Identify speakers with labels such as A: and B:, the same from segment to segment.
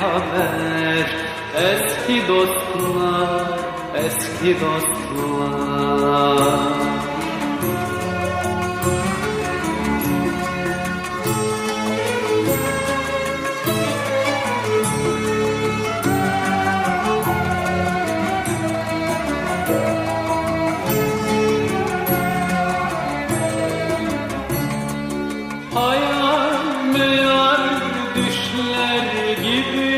A: haber Eski dostlar, eski dostlar. Hayal meyal düşler gibi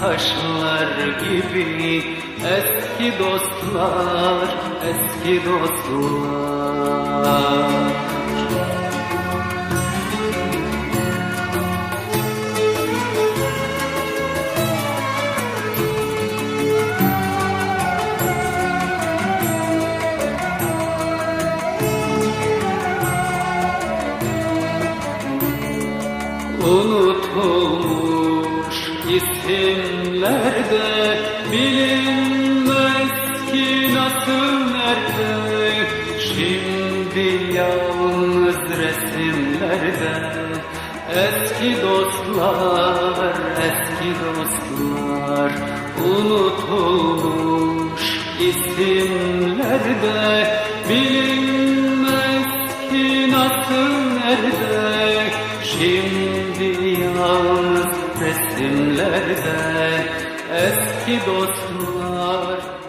A: taşlar gibi Eski dostlar, eski dostlar Unutulmuş isimlerde bilinmez ki nasıl nerede? Şimdi yalnız resimlerde eski dostlar, eski dostlar. Unutulmuş isimlerde bilinmez ki nasıl nerede Şimdi yaz resimlerde eski dostlar